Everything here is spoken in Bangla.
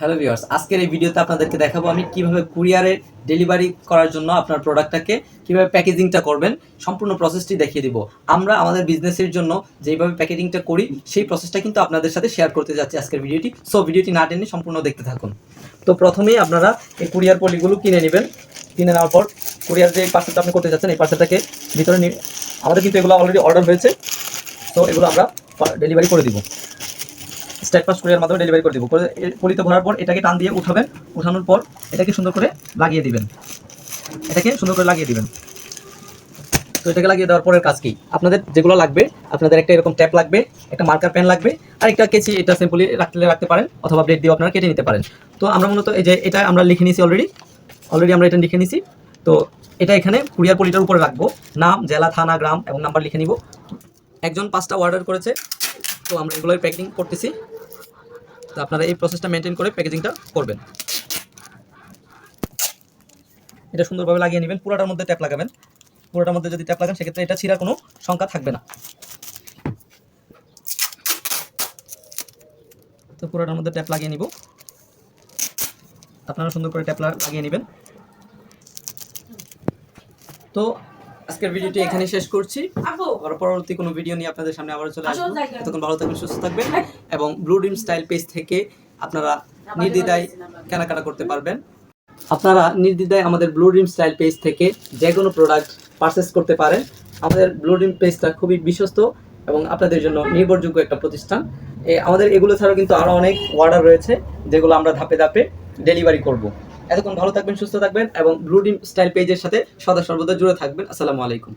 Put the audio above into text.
হ্যালো ভিউয়ার্স আজকের এই ভিডিওতে আপনাদেরকে দেখাবো আমি কীভাবে কুরিয়ারে ডেলিভারি করার জন্য আপনার প্রোডাক্টটাকে, কীভাবে প্যাকেজিংটা করবেন, সম্পূর্ণ প্রসেসটি দেখিয়ে দিব। আমরা আমাদের বিজনেসের জন্য যেভাবে প্যাকেজিংটা করি, সেই প্রসেসটা কিন্তু আপনাদের সাথে শেয়ার করতে যাচ্ছি আজকের ভিডিওটি। সো ভিডিওটি না টেনে সম্পূর্ণ দেখতে থাকুন। তো প্রথমেই আপনারা এই কুরিয়ার পলিগুলো কিনে নেবেন। কিনে নেওয়ার পর কুরিয়ার যে পার্সেলটা আপনি করতে যাচ্ছেন, এই পার্সেলটাকে ভিতরে আমাদের কিন্তু এগুলো অলরেডি অর্ডার হয়েছে। তো এগুলো আমরা ডেলিভারি করে দিব। স্টেট পাস কুরিয়ার মাধ্যমে ডেলিভারি করে দিব। করে পলিতে ভরার পর এটাকে টান দিয়ে উঠাবেন, উঠানোর পর এটাকে সুন্দর করে লাগিয়ে দিবেন। এটাকে সুন্দর করে লাগিয়ে দিবেন। তো এটাকে লাগিয়ে দেওয়ার পরের কাজ কি? আপনাদের যেগুলো লাগবে, আপনাদের একটা এরকম ট্যাপ লাগবে, একটা মার্কার পেন লাগবে, আর একটা কেচি, এটা সিম্পলি রাখতে রাখতে পারেন, অথবা ব্লেড দিয়ে আপনারা কেটে নিতে পারেন। তো আমরা মূলত এই যে এটা আমরা লিখে নিয়েছি অলরেডি অলরেডি আমরা এটা লিখে নিয়েছি তো এটা এখানে কুরিয়ার পলিটার উপরে রাখব। নাম, জেলা, থানা, গ্রাম এবং নাম্বার লিখে নিব। একজন পাঁচটা অর্ডার করেছে, তো আমরা এগুলোই প্যাকিং করতেছি। তো আপনারা এই প্রসেসটা মেনটেন করে প্যাকেজিংটা করবেন। এটা সুন্দরভাবে লাগিয়ে নেবেন, পুরোটার মধ্যে ট্যাপ লাগাবেন। পুরোটার মধ্যে যদি ট্যাপ লাগান, সেক্ষেত্রে এটা ছিঁড়ার কোনো সংখ্যা থাকবে না। তো পুরোটার মধ্যে ট্যাপ লাগিয়ে নিব। আপনারা সুন্দর করে ট্যাপ লাগিয়ে নেবেন। তো আজকের ভিডিওটি এখানে শেষ করছি। আবার পরবর্তী কোনো ভিডিও নিয়ে আপনাদের সামনে আবার চলে আসো, আসব। ততক্ষণ ভালো থাকবেন সুস্থ থাকবেন এবং ব্লু ডিম স্টাইল পেজ থেকে আপনারা নির্দ্বিধায় কেনাকাটা করতে পারবেন। আপনারা নির্দ্বিধায় আমাদের ব্লু ডিম স্টাইল পেজ থেকে যে কোনো প্রোডাক্ট পারচেস করতে পারেন। আমাদের ব্লু ডিম পেজটা খুবই বিশ্বস্ত এবং আপনাদের জন্য নির্ভরযোগ্য একটা প্রতিষ্ঠান। আমাদের এগুলো ছাড়াও কিন্তু আরও অনেক অর্ডার রয়েছে যেগুলো আমরা ধাপে ধাপে ডেলিভারি করব। এতক্ষণ ভালো থাকবেন, সুস্থ থাকবেন এবং ব্লু ডিম স্টাইল পেজের সাথে সদা সর্বদা জুড়ে থাকবেন। আসসালামু আলাইকুম।